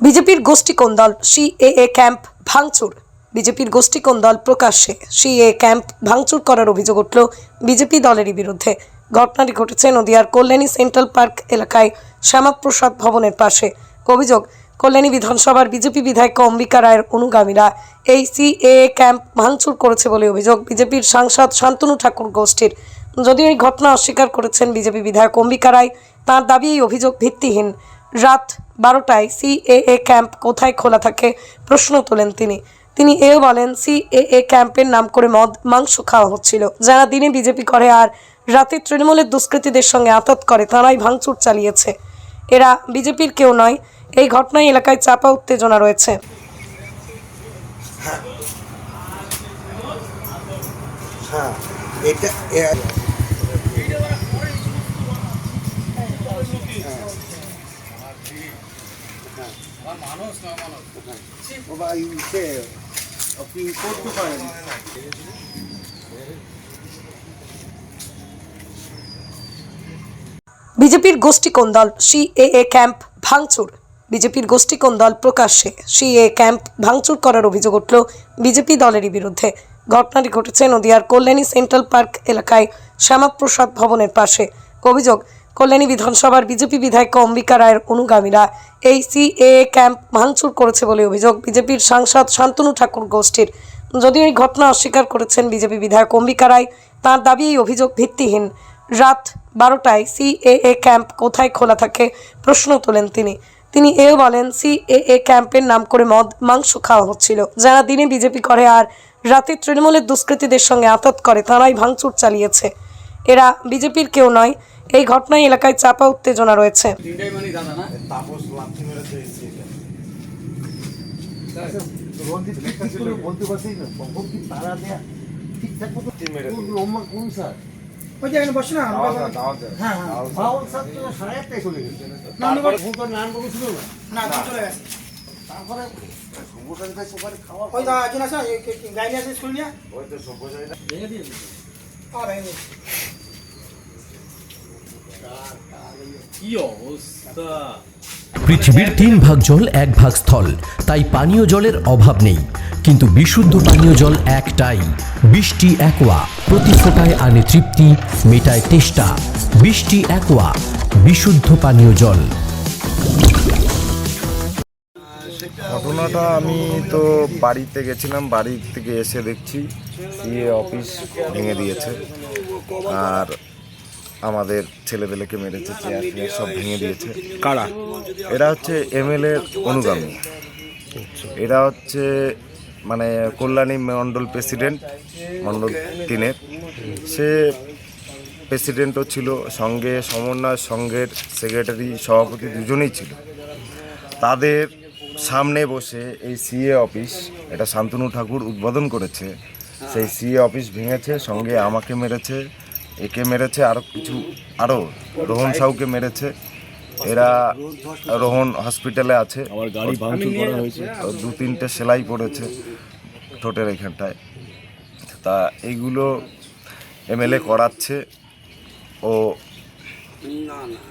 বিজেপির গোষ্ঠী কোন্দল CAA camp ভাঙচুর। বিজেপির গোষ্ঠী কোন্দল প্রকাশ্যে? সিএ ক্যাম্প ভাঙচুর করার অভিযোগ উঠল বিজেপি দলেরই বিরুদ্ধে। ঘটনাটি ঘটেছে নদিয়ার কল্যাণী সেন্ট্রাল পার্ক এলাকায় শ্যামাপ্রসাদ ভবনের পাশে। অভিযোগ, কল্যাণী বিধানসভার বিজেপি বিধায়ক অম্বিকা রায়ের অনুগামীরা এই সিএএ ক্যাম্প ভাঙচুর করেছে বলে অভিযোগ বিজেপির সাংসদ শান্তনু ঠাকুর গোষ্ঠীর। যদিও এই ঘটনা অস্বীকার করেছেন বিজেপি বিধায়ক অম্বিকা রায়, তাঁর দাবি এই অভিযোগ ভিত্তিহীন। রাত বারোটায় সিএএ ক্যাম্প কোথায় খোলা থাকে প্রশ্ন তোলেন তিনি। তিনি এও বলেন সিএএ ক্যাম্পের নাম করে মদ, মাংস খাওয়া হচ্ছিল। যারা দিনে বিজেপি করে আর রাতে তৃণমূলের দুষ্কৃতীদের সঙ্গে আতত করে, তারাই ভাঙচুর চালিয়েছে। এরা বিজেপির কেউ নয়, এই ঘটনায় এলাকায় চাপা উত্তেজনা রয়েছে। হ্যাঁ। এটা এ- বাবা, ইসে, আপনি করতে পারেন বিজেপির গোষ্ঠী কোন্দল সিএএ ক্যাম্প ভাঙচুর। বিজেপির গোষ্ঠী কোন্দল প্রকাশ্যে সিএ ক্যাম্প ভাঙচুর করার অভিযোগ উঠল বিজেপি দলেরই বিরুদ্ধে। ঘটনাটি ঘটেছে নদিয়ার কল্যাণী সেন্ট্রাল পার্ক এলাকায় শ্যামাপ্রসাদ ভবনের পাশে। অভিযোগ কল্যাণী বিধানসভার বিজেপি বিধায়ক অম্বিকা রায়ের অনুগামীরা এই সিএএ ক্যাম্প ভাঙচুর করেছে বলে অভিযোগ। বিজেপির সাংসদ শান্তনু ঠাকুর গোষ্ঠীর। যদিও এই ঘটনা অস্বীকার করেছেন বিজেপি বিধায়ক অম্বিকা রায়, তাঁর দাবি এই অভিযোগ ভিত্তিহীন। রাত বারোটায় সিএএ ক্যাম্প কোথায় খোলা থাকে প্রশ্ন তোলেন তিনি। তিনি এও বলেন সিএএ ক্যাম্পের নাম করে মদ, মাংস খাওয়া হচ্ছিল। যারা দিনে বিজেপি করে আর রাতে তৃণমূলের দুষ্কৃতীদের সঙ্গে আতত করে, তারাই ভাঙচুর চালিয়েছে। এরা বিজেপির কেউ নয় এই ঘটনায় এলাকায় চাপা উত্তেজনা রয়েছে। হ্যাঁ হ্যাঁ। তারপরে সব্যসাচী ভাই খাওয়া ওই তো একজন আছে নিয়ে আসে স্কুল নিয়ে। ওই তো ভেঙে দিয়েছে। অবস্থা পৃথিবীর তিন ভাগ জল, এক ভাগ স্থল। তাই পানীয় জলের অভাব নেই। কিন্তু বিশুদ্ধ পানীয় জল একটাই। বৃষ্টি একোয়া, প্রতি ফোটায় আনে তৃপ্তি, মেটায় তেষ্টা। বৃষ্টি একোয়া, বিশুদ্ধ পানীয় জল। ঘটনাটা আমি তো বাড়িতে গেছিলাম বাড়ি থেকে এসে দেখছি। ইয়ে অফিস ভেঙে দিয়েছে। আর আমাদের ছেলেপেলেকে মেরেছে চেয়ার ফেয়ার সব ভেঙে দিয়েছে। কারা? এরা হচ্ছে এমএলএ অনুগামী। এরা হচ্ছে মানে কল্যাণী মণ্ডল প্রেসিডেন্ট মণ্ডল তিনের। সে প্রেসিডেন্টও ছিল সঙ্গে সমন্বয় সংঘের সেক্রেটারি সভাপতি দুজনেই ছিল। তাদের সামনে বসে এই সিএ অফিস এটা শান্তনু ঠাকুর উদ্বোধন করেছে। সেই সিএ অফিস ভেঙেছে সঙ্গে আমাকে মেরেছে। একে মেরেছে আরও কিছু আরও রোহন সাউকে মেরেছে। এরা রোহন হসপিটালে আছে। আমার গাড়ি ভাঙচুর করা হয়েছে। ওর দু তিনটে সেলাই পড়েছে ঠোঁটের এখানটায়। তা এইগুলো এমএলএ করাচ্ছে। ও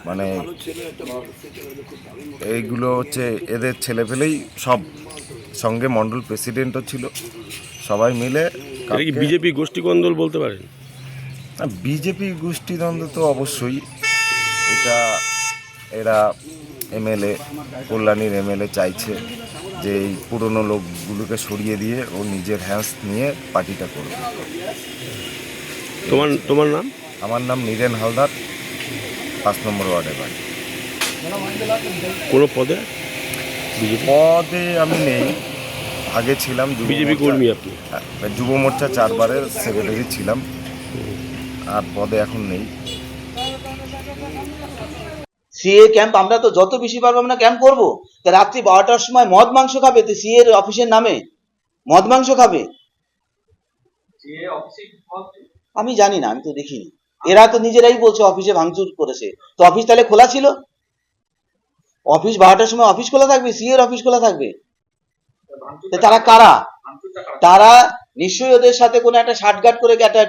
মানে এইগুলো হচ্ছে এদের ছেলেপেলেই সব। সঙ্গে মণ্ডল প্রেসিডেন্টও ছিল। সবাই মিলে বিজেপি গোষ্ঠী কন্দল বলতে পারেন? বিজেপি গোষ্ঠীদ্বন্দ্ব তো অবশ্যই। এটা এরা এমএলএ কল্যাণীর এমএলএ চাইছে যে এই পুরনো লোকগুলোকে সরিয়ে দিয়ে ও নিজের হ্যান্স নিয়ে পার্টিটা করবে তোমার তোমার নাম? আমার নাম নীরেন হালদার পাঁচ নম্বর ওয়ার্ডে বাড়ি। কোনো পদে? পদে আমি নেই আগে ছিলাম যুব বিজেপি কর্মী আপনি? হ্যাঁ, যুব মোর্চা চারবারের সেক্রেটারি ছিলাম। আর পদে এখন নেই। সিএ ক্যাম্প আমরা তো যত বেশি পারব আমরা ক্যাম্প করব। তা রাত্রি বারোটার সময় মদ মাংস খাবে? তো সিএ অফিসের নামে? মদ মাংস খাবে? আমি জানি না, আমি তো দেখিনি। এরা তো নিজেরাই বলছে অফিসে ভাঙচুর করেছে। তো অফিস তাহলে খোলা ছিল? অফিস বারোটার সময় অফিস খোলা থাকবে? সিএর অফিস খোলা থাকবে? তারা কারা? তারা নিশ্চয়ই ওদের সাথে কোনো একটা শার্টগাট করে একটা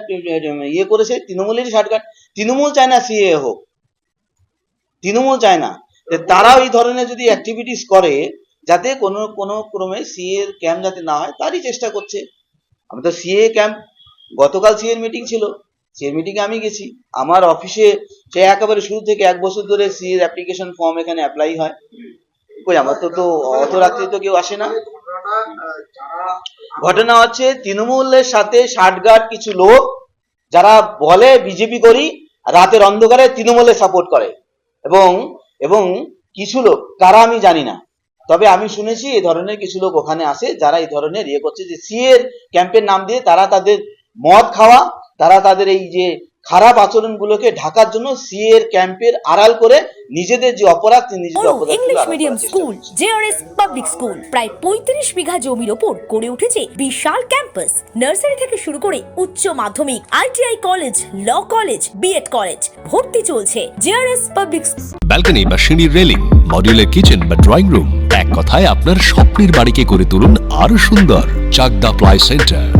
ইয়ে করেছে? তৃণমূলেরই শার্টগাট তৃণমূল চায় না সিএ হোক। তৃণমূল চায় না। তারা ওই ধরনের যদি অ্যাক্টিভিটিস করে, যাতে কোনো কোনো ক্রমে সিএ এর ক্যাম্প যাতে না হয়, তারই চেষ্টা করছে। আমি তো সিএ ক্যাম্প গতকাল সিএর মিটিং ছিল। সিএর মিটিংয়ে আমি গেছি। আমার অফিসে সে একেবারে শুরু থেকে এক বছর ধরে সিএর অ্যাপ্লিকেশন ফর্ম এখানে অ্যাপ্লাই হয়। কই, আমার তো তো অত রাত্রে তো কেউ আসে না। ঘটনা হচ্ছে, তৃণমূলের সাথে ষাটগাট কিছু লোক, যারা বলে বিজেপি করি, রাতের অন্ধকারে তৃণমূলে সাপোর্ট করে। এবং এবং কিছু লোক, কারা আমি জানি না। তবে আমি শুনেছি এই ধরনের কিছু লোক ওখানে আসে, যারা এই ধরনের ইয়ে করছে যে, সিএর ক্যাম্পের নাম দিয়ে তারা তাদের মদ খাওয়া, তারা তাদের এই যে খারাপ আচরণগুলোকে ঢাকার জন্য সিএর ক্যাম্পের আড়াল করে নিজেদের যে অপরাধ নিজেদের অপরাধ English medium school JRS public school প্রায় পঁয়ত্রিশ বিঘা জমির ওপর গড়ে উঠেছে বিশাল ক্যাম্পাস নার্সারি থেকে শুরু করে উচ্চ মাধ্যমিক ITI college law college B Ed college ভর্তি চলছে জেআরএস পাবলিক ব্যালকনি বা সিঁড়ির রেলিং মডিউলার কিচেন বা ড্রয়িং রুম এক কথায় আপনার স্বপ্নের বাড়িকে করে তুলুন আরও সুন্দর Chakda ply centre